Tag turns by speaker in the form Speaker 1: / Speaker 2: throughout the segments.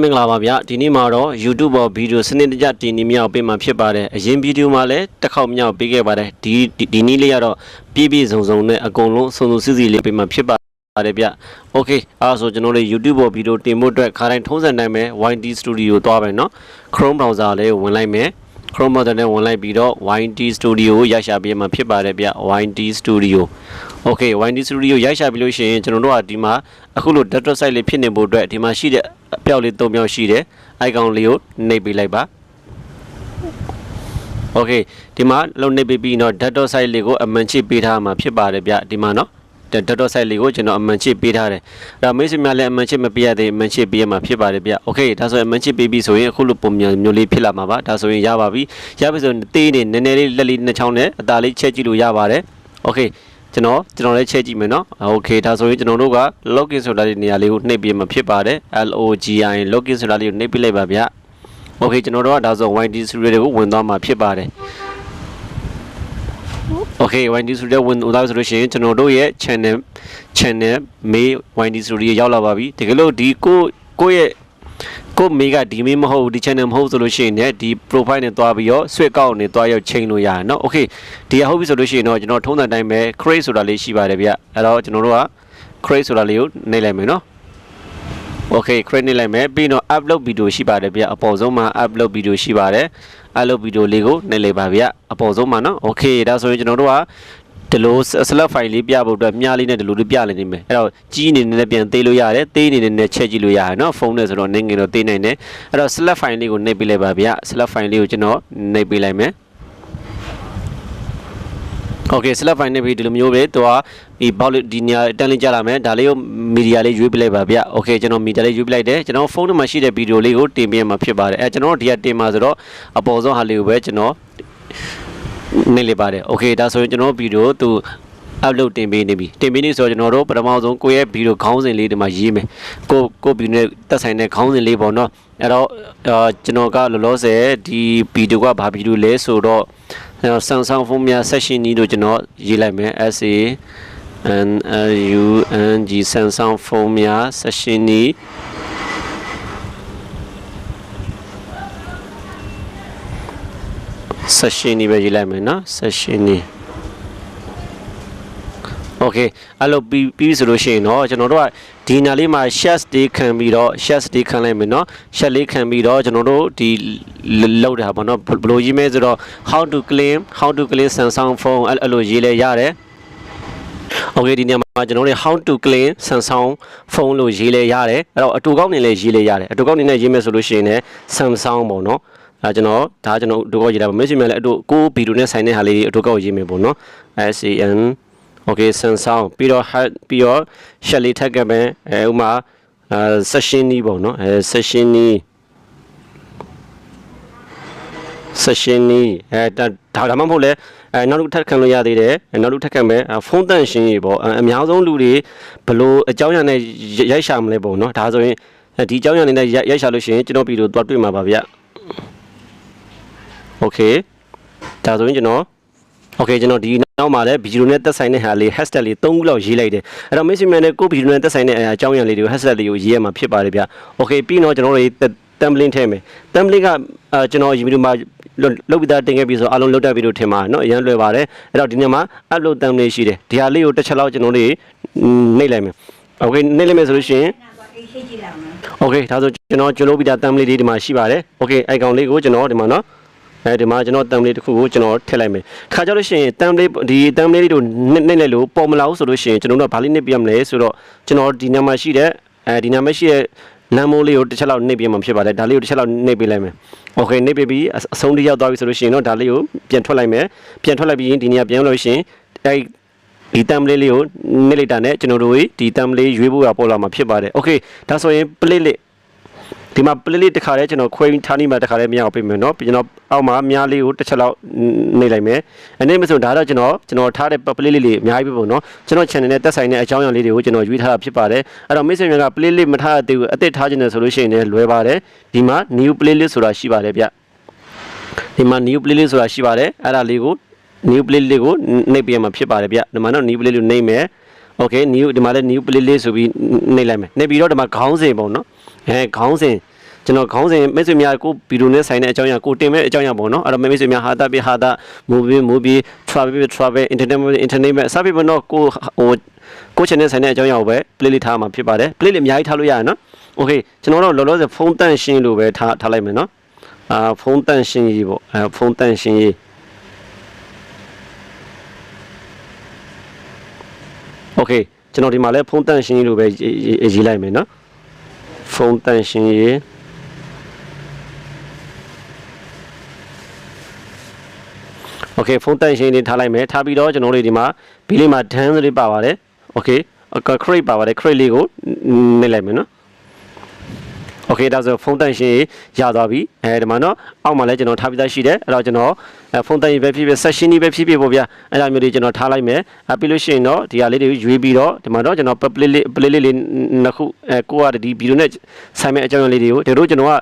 Speaker 1: မင်္ဂလာပါဗျာဒီနေ့မှာတော့ YouTube ပေါ်ဗီဒီယိုစနစ်တကျတင်နေမြောက်ပေးမှာဖြစ်ပါတယ်အရင်ဗီဒီယိုမှာလည်းတစ်ခေါက်မြောက်ပေးခဲ့ပါတယ်ဒီဒီဒီနေ့လေးကတော့ပြည့်ပြည့်စုံစုံနဲ့အကုန်လုံးစုံစုံစည်းစည်းလေးပေးမှာဖြစ်ပါတယ်ဗျโอเคအားဆိုကျွန်တော်တို့ YouTube ပေါ်ဗီဒီယိုတင်ဖို့အတွက်ခါတိုင်းထုံးစံတိုင်းပဲ YT Studio သွားပဲเนาะ Chrome browser လေးကိုဝင်လိုက်မယ် Chrome browser နဲ့ဝင်လိုက်ပြီးတော့ YT Studio ကိုရိုက်ရှာပေးမှာဖြစ်ပါတယ်ဗျ YT Studio Okay YT Studio ရိုက်ရှာပြီးလို့ရှိရင်ကျွန်တော်တို့ကဒီမှာအခုလို data site လေးဖြစ်နေဖို့အတွက်ဒီမှာရှိတဲ့ အပြောက်လေး၃ပြောက်ရှိတယ် icon လေးကိုနှိပ်ပေးလိုက်ပါ Okay ဒီမှာလုံနေပြီးပြီးတော့ data site လေးကိုအမှန်ချစ်ပေးထားမှာဖြစ်ပါတယ်ဗျဒီမှာနော် data site လေးကိုကျွန်တော်အမှန်ချစ်ပေးထားတယ်အဲ့တော့မိတ်ဆွေများလည်းအမှန်ချစ်မပေးရသေးအမှန်ချစ်ပေးရမှာဖြစ်ပါတယ်ဗျ Okay ဒါဆိုရင်အမှန်ချစ်ပေးပြီဆိုရင်အခုလိုပုံမျိုးမျိုးလေးဖြစ်လာမှာပါဒါဆိုရင်ရပါပြီရပြီဆိုရင်သေးနေနည်းနည်းလေးလက်လေးနှစ်ချောင်းနဲ့အသားလေးချက်ကြည့်လို့ရပါတယ် Okay ကျွန်တော်ကျွန်တော်လည်းချက်ကြည့်မယ်နော် Okay ဒါဆိုရင်ကျွန်တော်တို့က login ဆိုတာဒီနေရာလေးကိုနှိပ်ပေးမှာဖြစ်ပါတယ် login login ဆိုတာလေးကိုနှိပ်ပေးလိုက်ပါဗျ Okay ကျွန်တော်တို့ကဒါဆို YT Studio တွေကိုဝင်သွားမှာဖြစ်ပါတယ် Okay YT Studio ဝင်သွားဆိုလို့ရှိရင်ကျွန်တော်တို့ရဲ့ channel channel မေး YT Studio ရောက်လာပါပြီတကယ်လို့ဒီကိုကိုရဲ့ ကိုမေးကဒီမေးမဟုတ်ဘူးဒီ channel မဟုတ်ဆိုလို့ရှိရင်လည်းဒီ profile နဲ့တွားပြီးတော့ switch account နဲ့တွားရောက်ချိန်လို့ရတယ်เนาะ Okay ဒီကဟုတ်ပြီဆိုလို့ရှိရင်တော့ကျွန်တော်ထုံးတဲ့အတိုင်းပဲ create ဆိုတာလေးရှိပါတယ်ဗျအဲ့တော့ကျွန်တော်တို့က create ဆိုတာလေးကိုနှိပ်လိုက်မယ်เนาะ Okay create နေလိုက်မယ်ပြီးတော့ upload video ရှိပါတယ်ဗျအပေါ်ဆုံးမှာ upload video ရှိပါတယ် upload video လေးကိုနှိပ်လိုက်ပါဗျအပေါ်ဆုံးမှာနော် Okay ဒါဆိုရင်ကျွန်တော်တို့က ဒီလို select file လေးပြဖို့အတွက်မြားလေးနဲ့ဒီလိုလေးပြလိုက်နေမယ်အဲ့တော့ကြီးအနေနဲ့ပြန်သေးလို့ရတယ်သေးအနေနဲ့ချက်ကြည့်လို့ရတယ်နော်ဖုန်းနဲ့ဆိုတော့နေငယ်တော့သေးနိုင်တယ်အဲ့တော့ select file လေးကိုနှိပ်ပေးလိုက်ပါဗျ select file လေးကိုကျွန်တော်နှိပ်ပေးလိုက်မယ် โอเค select file နဲ့ပြီးဒီလိုမျိုးပဲသူကဒီဘောက်လေးဒီနေရာတန်းလေးကြားလာမယ်ဒါလေးကိုမီဒီယာလေးရွေးပြလိုက်ပါဗျโอเคကျွန်တော်မီဒီယာလေးရွေးပြလိုက်တယ်ကျွန်တော်ဖုန်းထဲမှာရှိတဲ့ဗီဒီယိုလေးကိုတင်ပြမှာဖြစ်ပါတယ်အဲကျွန်တော်တို့ဒီကတင်မှာဆိုတော့အပေါ်ဆုံးဟာလေးကိုပဲကျွန်တော် နေလေပါတယ်โอเคဒါဆိုရင်ကျွန်တော်ဗီဒီယိုသူ upload တင်ပေးနေပြီတင်ပေးနေဆိုတော့ကျွန်တော်တို့ပထမဆုံးကိုယ့်ရဲ့ဗီဒီယိုခေါင်းစဉ်လေးဒီမှာရေးမယ်ကိုကိုဗီဒီယိုနဲ့တက်ဆိုင်တဲ့ခေါင်းစဉ်လေးပေါ့နော်အဲ့တော့ကျွန်တော်ကလောလောဆယ်ဒီဗီဒီယိုကဘာဗီဒီယိုလဲဆိုတော့ကျွန်တော် Samsung phone များ session ကြီးတို့ကျွန်တော်ရေးလိုက်မယ် SA and UNG Samsung phone များ session ကြီး 16နီးပဲရေးလိုက်မယ်နော်16နီး okay အဲ့လိုပြီးပြီးဆိုလို့ရှိရင်တော့ကျွန်တော်တို့ကဒီနာလေးမှာ shut stay ခံပြီးတော့ shut stay ခံလိုက်မယ်เนาะ shut လေးခံပြီးတော့ကျွန်တော်တို့ဒီလောက်တာပေါ့เนาะဘယ်လိုရေးမလဲဆိုတော့ how to clean how to clean Samsung phone အဲ့လိုရေးလဲရတယ် okay ဒီနေရာမှာကျွန်တော်တို့ how to clean Samsung phone လို့ရေးလဲရတယ်အဲ့တော့အတူကောက်နေလဲရေးလဲရတယ်အတူကောက်နေနဲ့ရေးမယ်ဆိုလို့ရှိရင်လည်း Samsung ပေါ့เนาะ အဲကျွန်တော်ဒါကျွန်တော်တို့ကောက်ရေးတာပါ message များလည်းအတို့ကိုဗီဒီယိုနဲ့ဆိုင်တဲ့ဟာလေးတွေအတို့ကောက်ရေးမယ်ပေါ့နော် SAN okay ဆန်ဆောင်ပြီးတော့ hat ပြီးတော့ shell လေးထပ်ကမယ်အဲဥမာအဲ session နီးပေါ့နော်အဲ session နီး session နီးအဲဒါဒါမှမဟုတ်လဲအဲနောက်တစ်ထပ်ခံလို့ရသေးတယ်နောက်တစ်ထပ်ခံမယ်ဖုန်းတန့်ရှင်းရေပေါ့အများဆုံးလူတွေဘလို့အကြောင်းအရာနဲ့ရိုက်ရှာမလဲပေါ့နော်ဒါဆိုရင်ဒီအကြောင်းအရာနဲ့ရိုက်ရှာလို့ရှိရင်ကျွန်တော်ပြည်လို့တွားတွေ့မှာပါဗျာ okay ဒါဆိုရင်ကျွန်တော်โอเคကျွန်တော်ဒီနောက်မှာလည်းဗီဒီယိုနဲ့သက်ဆိုင်တဲ့ဟာလေး hashtag လေး၃ခုလောက်ရေးလိုက်တယ်အဲ့တော့ Messi Man နဲ့ကိုဗီဒီယိုနဲ့သက်ဆိုင်တဲ့အကြောင်းအရာလေးတွေကို hashtag လေးကိုရေးရမှာဖြစ်ပါတယ်ဗျโอเคပြီးတော့ကျွန်တော်တို့ template ထဲမယ် template ကအာကျွန်တော်ဒီဗီဒီယိုမှာလုတ်ပြီးသားတင်ခဲ့ပြီဆိုအားလုံးလုတ်တက်ပြီလို့ထင်ပါเนาะအရင်လွယ်ပါတယ်အဲ့တော့ဒီနေ့မှာ upload template ရှိတယ်ဒီဟာလေးကိုတစ်ချက်လောက်ကျွန်တော်တို့နှိပ်လိုက်မယ်โอเคနှိပ်လိုက်မယ်ဆိုလို့ရှိရင် โอเคဒါဆိုကျွန်တော်ကျွန်တော်ပြီးတာ template လေးဒီမှာရှိပါတယ်โอเค icon လေးကိုကျွန်တော်ဒီမှာเนาะ အဲဒီမှာကျွန်တော် template တစ်ခုကိုကျွန်တော်ထည့်လိုက်မယ်ခါကြလို့ရှိရင် template ဒီ template လေးတို့နှိမ့်လိုက်လို့ပေါ်မလာဘူးဆိုလို့ရှိရင်ကျွန်တော်တို့ကဘာလေးနှိပ်ပြရမလဲဆိုတော့ကျွန်တော်ဒီနာမှာရှိတဲ့အဲဒီနာမှာရှိတဲ့နမ်မိုးလေးကိုတစ်ချက်လောက်နှိပ်ပြမှဖြစ်ပါတယ်ဒါလေးကိုတစ်ချက်လောက်နှိပ်ပေးလိုက်မယ်โอเคနှိပ်ပြပြီးအဆုံးထိရောက်သွားပြီဆိုလို့ရှိရင်တော့ဒါလေးကိုပြန်ထွက်လိုက်မယ်ပြန်ထွက်လိုက်ပြီးရင်ဒီနေရာပြန်လို့ရှိရင်အဲဒီဒီ template လေးကိုနှိပ်လိုက်တာနဲ့ကျွန်တော်တို့ဒီ template ရွေးဖို့ရပေါ်လာမှာဖြစ်ပါတယ်โอเคဒါဆိုရင် play လေး ဒီမှာ play လေးတစ်ခါတည်းကျွန်တော်ခွဲထားနေမှာတစ်ခါတည်းမရအောင်ပြင်မယ်เนาะပြီးကျွန်တော်အောက်မှာမြားလေးကိုတစ်ချက်လောက်နှိပ်လိုက်မယ်အနေမဆိုဒါတော့ကျွန်တော်ကျွန်တော်ထားတဲ့ play လေးလေးအများကြီးပဲပေါ့เนาะကျွန်တော် channel နဲ့တက်ဆိုင်တဲ့အကြောင်းအရာလေးတွေကိုကျွန်တော်ရွေးထားတာဖြစ်ပါတယ်အဲ့တော့ message က play လေးမထားသေးဘူးအသစ်ထားခြင်းနဲ့ဆိုလို့ရှိရင်လည်းလွယ်ပါတယ်ဒီမှာ new play လေးဆိုတာရှိပါတယ်ဗျဒီမှာ new play လေးဆိုတာရှိပါတယ်အဲ့ဒါလေးကို new play လေးကိုနှိပ်ပြမှာဖြစ်ပါတယ်ဗျဒီမှာတော့ new play လေးနှိပ်မယ် okay new ဒီမှာလည်း new play လေးဆိုပြီးနှိပ်လိုက်မယ်နှိပ်ပြီးတော့ဒီမှာခေါင်းစဉ်ပေါ့နော် အဲခေါင်းစဉ်ကျွန်တော်ခေါင်းစဉ်မိတ်ဆွေများကိုဗီဒီယိုနဲ့ဆိုင်တဲ့အကြောင်းအရာကိုတင်မဲ့အကြောင်းအရာပေါ့နော်အဲ့တော့မိတ်ဆွေများဟာတာပြဟာတာ movie movie travel travel entertainment entertainment စပြီးပေါ့နော်ကိုဟိုကို channel ဆိုင်တဲ့အကြောင်းအရာကိုပဲ play လေးထားမှာဖြစ်ပါတယ် play လေးအများကြီးထားလို့ရတယ်နော် okay ကျွန်တော်တို့လောလောဆယ်ဖုန်းတန့်ရှင်းလို့ပဲထားထားလိုက်မယ်နော်အာဖုန်းတန့်ရှင်းရေးပေါ့အဲဖုန်းတန့်ရှင်းရေး okay ကျွန်တော်ဒီမှာလဲဖုန်းတန့်ရှင်းရေးလို့ပဲရေးရေးရေးလိုက်မယ်နော် ဖုန်းတန့်ရှင်းရေး โอเคဖုန်းတန့်ရှင်းလေးထားလိုက်မယ်ထားပြီးတော့ကျွန်တော်တို့ဒီမှာဘီလေးမှာ dance လေးပါပါတယ်โอเค crate ပါပါတယ် crate လေးကိုနှိပ်လိုက်မယ်နော် โอเคဒါဆိုဖုန်းတန့်ရှင်းရသွားပြီအဲဒီမှာနော်အောက်မှာလည်းကျွန်တော်ထားပြီးသားရှိတယ်အဲ့တော့ကျွန်တော်ဖုန်းတန့်ရေးပဲဖြစ်ဖြစ် session ကြီးပဲဖြစ်ဖြစ်ပေါ့ဗျာအဲ့ဒါမျိုးတွေကျွန်တော်ထားလိုက်မယ်အပြီးလို့ရှိရင်တော့ဒီဟာလေးတွေရွေးပြီးတော့ဒီမှာတော့ကျွန်တော် play လေး play လေးလေးနှစ်ခုအဲကိုကဒီဗီဒီယိုနဲ့ဆိုင်မဲ့အကြောင်းအရာလေးတွေကိုတို့ကျွန်တော်က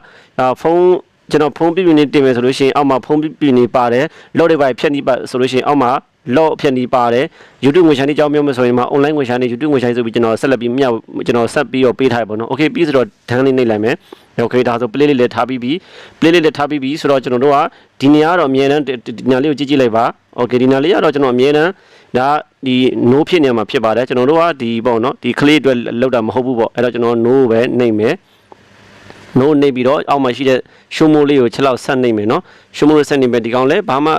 Speaker 1: ဖုန်း ကျွန်တော်ဖုန်းပြပြနေတင်မယ်ဆိုလို့ရှိရင်အောက်မှာဖုန်းပြပြနေပါတယ်လော့တွေပါဖြတ်နေပါဆိုလို့ရှိရင်အောက်မှာ လော့ဖြတ်နေပါတယ် YouTube ငွေချမ်းနေကြောင်းမျိုးမဆိုရင်မှာ online ငွေချမ်းနေ YouTube ငွေချမ်းဆိုပြီးကျွန်တော်ဆက်လက်ပြီးမြောက်ကျွန်တော်ဆက်ပြီးတော့ပေးထားရပါတော့ Okay ပြီးဆိုတော့ဒန်းလေးနှိပ်လိုက်မယ် Okay ဒါဆို play လေးလည်းထားပြီးပြီ play လေးလည်းထားပြီးပြီဆိုတော့ကျွန်တော်တို့ကဒီနေရာကတော့အမြဲတမ်းဒီနေရာလေးကိုကြည့်ကြည့်လိုက်ပါ Okay ဒီနေရာလေးကတော့ကျွန်တော်အမြဲတမ်းဒါဒီ no ဖြစ်နေမှာဖြစ်ပါတယ်ကျွန်တော်တို့ကဒီပေါ့နော်ဒီ clay အတွက်လောက်တာမဟုတ်ဘူးပေါ့အဲ့တော့ကျွန်တော် no ပဲနှိပ်မယ်နိုးနေပြီးတော့အောက်မှာရှိတဲ့ရှုံးမိုးလေးကိုချက်လောက်ဆက်နေမယ်နော်ရှုံးမိုးလေးဆက်နေမယ်ဒီကောင်လဲဘာမှ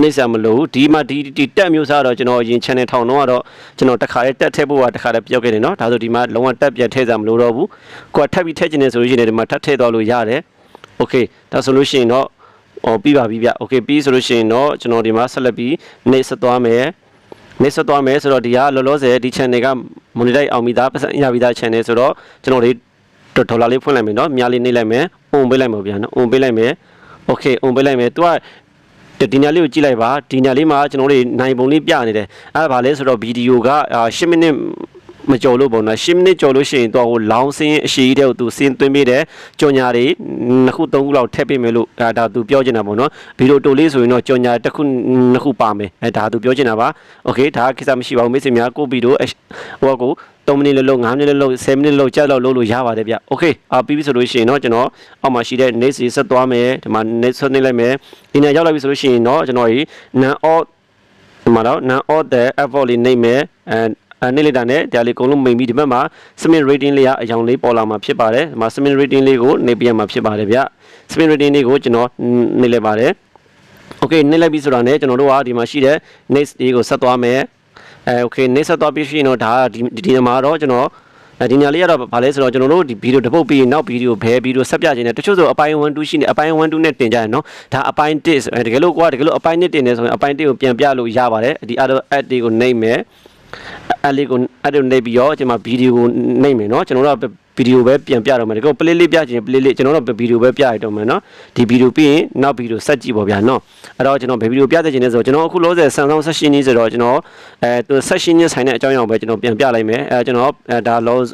Speaker 1: နှိမ့်ဆက်မလို့ဒီမှာဒီဒီတက်မျိုးစားတော့ကျွန်တော်ရင် channel ထောင်တော့ကတော့ကျွန်တော်တစ်ခါလေးတက်ထည့်ဖို့ကတစ်ခါလေးပြောခဲ့တယ်နော်ဒါဆိုဒီမှာလုံးဝတက်ပြတ်ထည့်စားမလို့တော့ဘူးကိုကထပ်ပြီးထည့်ချင်တယ်ဆိုလို့ရှိရင်ဒီမှာထပ်ထည့်တော့လို့ရတယ်โอเคဒါဆိုလို့ရှိရင်တော့ဟောပြီးပါပြီဗျโอเคပြီးဆိုလို့ရှိရင်တော့ကျွန်တော်ဒီမှာဆက်လက်ပြီးနေဆက်သွားမယ်နေဆက်သွားမယ်ဆိုတော့ဒီကလောလောဆယ်ဒီ channel က monetize အောင်ပြီးသားပတ်စံရပြီးသား channel ဆိုတော့ကျွန်တော်တို့ဒေါ်လာလေးဖွင့်လိုက်မယ်နော်မြားလေးနှိပ်လိုက်မယ်အုံပေးလိုက်မယ်ဗျာနော်အုံပေးလိုက်မယ်โอเคအုံပေးလိုက်မယ် तू က ဒီညာလေးကိုကြည့်လိုက်ပါဒီညာလေးမှာကျွန်တော်တို့နိုင်ပုံလေးပြနေတယ်အဲ့ဒါဘာလဲဆိုတော့ဗီဒီယိုက10မိနစ် မကြော်လို့ပေါ့နော်10မိနစ်ကြော်လို့ရှိရင်တော့ဟိုလောင်းစင်းအရှိတဲ့ကိုသူစင်းသွင်းပေးတယ်ကြော်ညာတွေနှစ်ခုသုံးခုလောက်ထည့်ပေးမယ်လို့ဒါဒါသူပြောချင်တာပေါ့နော်ဗီဒီယိုတိုလေးဆိုရင်တော့ကြော်ညာတစ်ခုနှစ်ခုပါမယ်အဲဒါသူပြောချင်တာပါโอเคဒါကိစ္စမရှိပါဘူးမိတ်ဆွေများကိုဗီဒီယိုဟိုကို3မိနစ်လောက်လောက်5မိနစ်လောက်10မိနစ်လောက်ကြာလောက်လုပ်လို့ရပါတယ်ဗျโอเคအာပြီးပြီဆိုလို့ရှိရင်တော့ကျွန်တော်အောက်မှာရှိတဲ့ next ဆက်သွားမယ်ဒီမှာ next ဆက်နေလိုက်မယ်ဒီနေ့ရောက်လာပြီဆိုလို့ရှိရင်တော့ကျွန်တော်ဒီ non off ဒီမှာတော့ non off တဲ့ effort လေးနှိပ်မယ်အဲအဲ နေ့လေးတာနဲ့ဒါလေးအကုန်လုံးမိန်ပြီးဒီဘက်မှာ submit rating လေးကအယောင်လေးပေါ်လာမှာဖြစ်ပါတယ်ဒီမှာ submit rating လေးကိုနှိပ်ပြရမှာဖြစ်ပါတယ်ဗျ submit rating လေးကိုကျွန်တော်နှိပ်လိုက်ပါတယ် okay နှိပ်လိုက်ပြီဆိုတာနဲ့ကျွန်တော်တို့ကဒီမှာရှိတဲ့ next လေးကိုဆက်သွားမယ်အဲ okay နှိပ်ဆက်သွားပြီးရှိရင်တော့ဒါဒီဒီမှာတော့ကျွန်တော်အဲဒီညာလေးကတော့ဗာလဲဆိုတော့ကျွန်တော်တို့ဒီဗီဒီယိုတစ်ပုတ်ပြီးနောက်ဗီဒီယိုဘဲဗီဒီယိုဆက်ပြခြင်းနဲ့တချို့ဆိုအပိုင်း1 2ရှိနေအပိုင်း1 2နဲ့တင်ကြရနော်ဒါအပိုင်း1တကယ်လို့ကိုကတကယ်လို့အပိုင်း1တင်နေဆိုရင်အပိုင်း1ကိုပြန်ပြလို့ရပါတယ်ဒီ add တွေကိုနှိပ်မယ် အဲ့လေးကိုအဲ့လိုနှိပ်ပြီးတော့ကျွန်မဗီဒီယိုကိုနှိပ်မယ်နော်ကျွန်တော်တို့ကဗီဒီယိုပဲပြန်ပြတော့မယ်ဒီကော play လေးပြချင် play လေးကျွန်တော်တို့ဗီဒီယိုပဲပြရတော့မယ်နော်ဒီဗီဒီယိုပြီးရင်နောက်ဗီဒီယိုဆက်ကြည့်ပေါ့ဗျာနော်အဲ့တော့ကျွန်တော်ဗီဒီယိုပြတဲ့ချင်လဲဆိုတော့ကျွန်တော်အခုလောဆယ် Samsung 16 inch ဆိုတော့ကျွန်တော်အဲသူ16 inch ဆိုင်တဲ့အကြောင်းအရာပဲကျွန်တော်ပြန်ပြလိုက်မယ်အဲကျွန်တော်ဒါ loss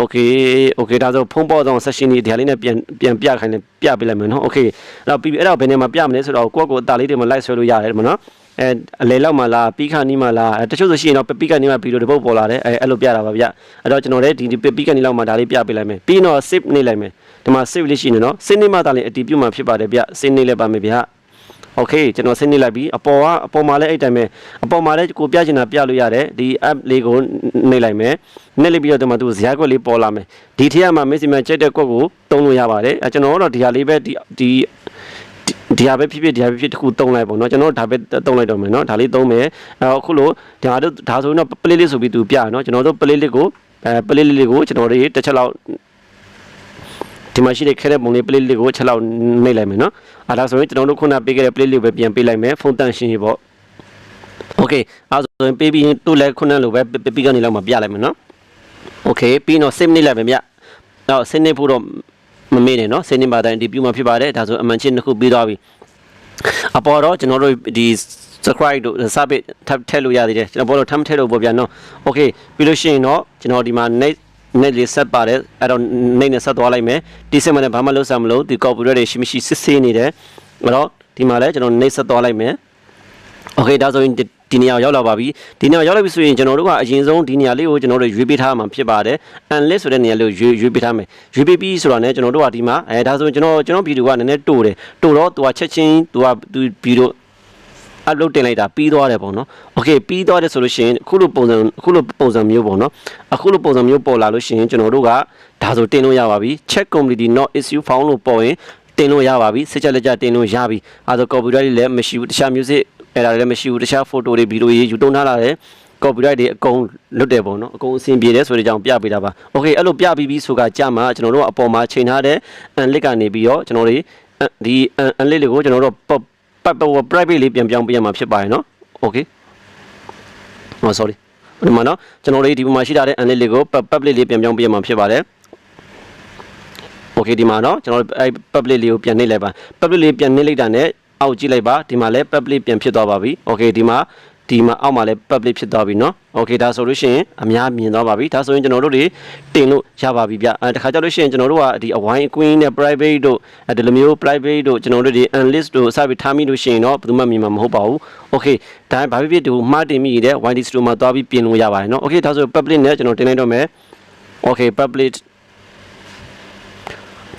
Speaker 1: okay okay ဒါဆိုဖုန်းပေါ်ဆောင် session ဒီဟာလေးနဲ့ပြန်ပြန်ပြခိုင်းလဲပြပေးလိုက်မယ်နော် okay အဲ့တော့ပြီးပြီအဲ့တော့ဘယ်နေမှာပြမလဲဆိုတော့ကိုယ့်ကိုယ်အတားလေးတွေမှာ live ဆွဲလို့ရတယ်မနော် အဲအလေလောက်မှလားပြီးခါနီးမှလားတချို့ဆိုရှိရင်တော့ပြီးခါနီးမှဗီဒီယိုတစ်ပုတ်ပေါ်လာတယ်အဲအဲ့လိုပြတာပါဗျအဲ့တော့ကျွန်တော်လည်းဒီပြီးခါနီးလောက်မှဒါလေးပြပေးလိုက်မယ်ပြီးတော့ save နေလိုက်မယ်ဒီမှာ save လေးရှိနေနော် save နေမှဒါလေးအတီးပြုတ်မှဖြစ်ပါတယ်ဗျ save နေလိုက်ပါမယ်ဗျโอเคကျွန်တော်ဆင်းနေလိုက်ပြီအပေါ်ကအပေါ်မှာလည်းအဲ့တိုင်းပဲအပေါ်မှာလည်းကိုပြချင်တာပြလို့ရတယ်ဒီ app လေးကိုနှိပ်လိုက်မယ်နှိပ်လိုက်ပြီးတော့ဒီမှာသူဇာတ်ကွက်လေးပေါ်လာမယ်ဒီထက်မှာမက်ဆီမန်ချက်တဲ့ကွက်ကိုတုံးလို့ရပါတယ်အဲကျွန်တော်တို့ဒီဟာလေးပဲဒီဒီ ဒီဟာပဲဖြစ်ဖြစ်ဒီဟာပဲဖြစ်တစ်ခုတုံးလိုက်ပေါ့နော်ကျွန်တော်တို့ဒါပဲတုံးလိုက်တော့မယ်နော်ဒါလေးတုံးမယ်အဲအခုလို့ဒါတို့ဒါဆိုရင်တော့ play လေးဆိုပြီးသူပြရနော်ကျွန်တော်တို့ play လေးကိုအဲ play လေးကိုကျွန်တော်တို့တစ်ချက်လောက်ဒီမှာရှိတဲ့ခဲတဲ့ပုံလေး play လေးကိုချက်လောက်နှိပ်လိုက်မယ်နော်အဲဒါဆိုရင်ကျွန်တော်တို့ခုနပေးခဲ့တဲ့ play လေးကိုပဲပြန်ပေးလိုက်မယ်ဖုန်းတန်ရှင်းရေးပေါ့ okay အဲဆိုရင်ပေးပြီးရင်သူ့လည်းခုနလိုပဲပြီးကနေလောက်မှပြလိုက်မယ်နော် okay ပြီးတော့ save နေလိုက်မယ်ဗျတော့ save နေဖို့တော့ မမေ့နဲ့နော်ဆယ်နှစ်ပါတိုင်းဒီပြုမှဖြစ်ပါတယ်ဒါဆိုအမှန်ချင်းတစ်ခုပြီးသွားပြီအပေါ်တော့ကျွန်တော်တို့ဒီ subscribe တို့ subscribe ထပ်ထည့်လို့ရသေးတယ်ကျွန်တော်ပေါ်တော့ထပ်ထည့်လို့ပေါ့ဗျာနော် okay ပြီးလို့ရှိရင်တော့ကျွန်တော်ဒီမှာ next နဲ့လေးဆက်ပါတယ်အဲ့တော့နေနဲ့ဆက်သွားလိုက်မယ်ဒီစင်မနဲ့ဘာမှလုပ်ဆောင်မလို့ဒီ copyright တွေရှိမရှိစစ်ဆေးနေတယ်အဲ့တော့ဒီမှာလည်းကျွန်တော်နေဆက်သွားလိုက်မယ် okay ဒါဆိုရင် ဒီနေရာကိုရောက်လာပါပြီဒီနေရာကိုရောက်လာပြီဆိုရင်ကျွန်တော်တို့ကအရင်ဆုံးဒီနေရာလေးကိုကျွန်တော်တို့ရွေးပေးထားမှာဖြစ်ပါတယ် unlist ဆိုတဲ့နေရာလေးကိုရွေးရွေးပေးထားမယ်ရွေးပေးပြီးဆိုတော့ねကျွန်တော်တို့ကဒီမှာအဲဒါဆိုရင်ကျွန်တော်ကျွန်တော်ဗီဒီယိုကနည်းနည်းတိုးတယ်တိုးတော့သူကချက်ချင်းသူကသူဗီဒီယို upload တင်လိုက်တာပြီးသွားတယ်ပေါ့နော်။ Okay ပြီးသွားတယ်ဆိုလို့ရှိရင်အခုလိုပုံစံအခုလိုပုံစံမျိုးပေါ့နော်။အခုလိုပုံစံမျိုးပေါ်လာလို့ရှိရင်ကျွန်တော်တို့ကဒါဆိုတင်လို့ရပါပြီ။ check completely not issue found လို့ပေါ်ရင်တင်လို့ရပါပြီ။စစ်ချက်လက်ချက်တင်လို့ရပြီ။အဲဒါ copyright တွေလည်းမရှိဘူး။တခြား music အဲ့ဒါတွေလည်းမရှိဘူး။တခြား photo တွေ video တွေယူတုံးထားလာတယ်။ copyright တွေအကုန်လွတ်တယ်ပေါ့နော်။အကုန်အဆင်ပြေတယ်ဆိုတဲ့အကြောင်းပြပေးတာပါ။ Okay အဲ့လိုပြပြီးပြီဆိုကကြာမှကျွန်တော်တို့အပေါ်မှာချိန်ထားတဲ့ unlist ကနေပြီးတော့ကျွန်တော်တွေဒီ unlist တွေကိုကျွန်တော်တို့ပတ်ပတ် private လေးပြန်ပြောင်းပေးရမှာဖြစ်ပါတယ်နော် okay ဟော sorry ဒီမှာနော်ကျွန်တော်တို့ဒီပုံမှာရှိထားတဲ့ unlist လေးကို public လေးပြန်ပြောင်းပေးရမှာဖြစ်ပါတယ် okay ဒီမှာနော်ကျွန်တော်တို့အဲ public လေးကိုပြန်နှိပ်လိုက်ပါ public လေးပြန်နှိပ်လိုက်တာနဲ့ အောက်ကြည့်လိုက်ပါဒီမှာလည်း public ပြန်ဖြစ်သွားပါပြီ okay ဒီမှာဒီမှာအောက်မှာလည်း public ဖြစ်သွားပြီเนาะ okay ဒါဆိုလို့ရှိရင်အများမြင်သွားပါပြီဒါဆိုရင်ကျွန်တော်တို့တွေတင်လို့ရပါပြီဗျအဲတခါကြလို့ရှိရင်ကျွန်တော်တို့ကဒီအဝိုင်းအကွင်းနဲ့ private တို့အဲဒီလိုမျိုး private တို့ကျွန်တော်တို့ဒီ unlist တို့စပြီးထားမိလို့ရှိရင်တော့ဘယ်သူမှမြင်မှာမဟုတ်ပါဘူး okay ဒါဘာဖြစ်ဖြစ်ဒီမှားတင်မိတဲ့ YD Studio မှာသွားပြီးပြင်လို့ရပါတယ်เนาะ okay ဒါဆို public နဲ့ကျွန်တော်တင်လိုက်တော့မယ် okay public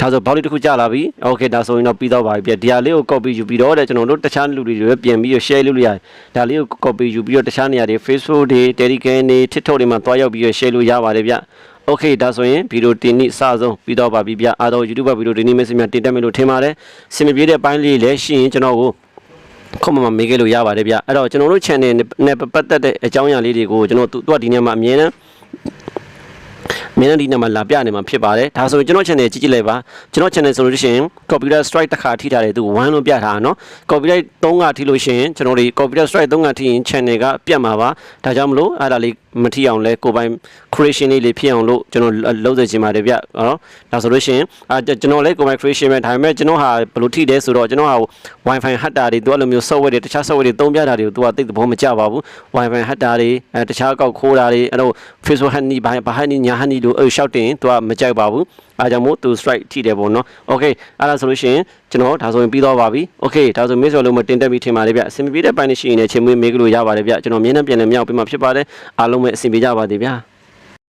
Speaker 1: ဒါဆိုဘောက်လေးတစ်ခုကြာလာပြီ။ Okay ဒါဆိုရင်တော့ပြီးတော့ပါပြီပြ။ဒီဟာလေးကို copy ယူပြီးတော့တဲ့ကျွန်တော်တို့တခြားလူတွေတွေပြန်ပြီးတော့ share လုပ်လို့ရတယ်။ဒါလေးကို copy ယူပြီးတော့တခြားနေရာတွေ Facebook တွေ Telegram တွေ TikTok တွေမှာတွားရောက်ပြီးတော့ share လို့ရပါတယ်ဗျ။ Okay ဒါဆိုရင်ဗီဒီယိုတင်နည်းအစဆုံးပြီးတော့ပါပြီဗျ။အားတော့ YouTube ဗီဒီယိုတင်နည်း message များတင်တက်မယ်လို့ထင်ပါတယ်။စင်မပြေတဲ့အပိုင်းလေးလည်းရှိရင်ကျွန်တော်ကိုခုမှမမေးခဲ့လို့ရပါတယ်ဗျအဲ့တော့ကျွန်တော်တို့ channel နဲ့ပတ်သက်တဲ့အကြောင်းအရာလေးတွေကိုကျွန်တော်တို့ဒီနေ့မှာအမြဲတမ်း မင်းတို့ဒီနေ့မှာလာပြနေမှာဖြစ်ပါတယ်ဒါဆိုကျွန်တော် channel ကြည့်ကြည့်လိုက်ပါကျွန်တော် channel ဆိုလို့ရှိရင် copyright strike တစ်ခါထိထားတယ်သူ1လို့ပြထားတာနော် copyright 3ခါထိလို့ရှိရင်ကျွန်တော်ဒီ copyright strike 3ခါထိရင် channel ကပြတ်မှာပါဒါကြောင့်မလို့အဲ့ဒါလေးမထိအောင်လဲကိုပိုင် creation လေးလေးဖြစ်အောင်လို့ကျွန်တော်လုပ်စေချင်ပါတယ်ဗျနော်ဒါဆိုလို့ရှိရင်အာကျွန်တော်လည်းကိုပိုင် creation ပဲဒါပေမဲ့ကျွန်တော်ဟာဘယ်လိုထိလဲဆိုတော့ကျွန်တော်ဟာ wifi hacker တွေသူအဲ့လိုမျိုး software တွေတခြား software တွေသုံးပြတာတွေကိုသူကသိတဲ့ဘောမကျပါဘူး wifi hacker တွေအဲတခြားကောက်ခိုးတာတွေအဲ့လို facebook hack နီးဘာဘာ hack နီးညာ hack နီးတို့အဲ့ရှောက်တင်သူကမကြိုက်ပါဘူးအားကြောင့်မို့သူ strike ထိတယ်ပေါ့နော် okay အဲ့ဒါဆိုလို့ရှိရင် ကျွန်တော်ဒါဆိုရင်ပြီးသွားပါပြီ okay ဒါဆိုမေးစော်လုံးမတင်တက်ပြီးထင်ပါတယ်ဗျအဆင်ပြေတဲ့ပိုင်းရှိရင်လည်းချိန်မွေးမေးကြလို့ရပါတယ်ဗျကျွန်တော်မြင်းနဲ့ပြန်လည်းမြောက်ပြီးမှဖြစ်ပါတယ်အားလုံးပဲအဆင်ပြေကြပါသေးဗျာ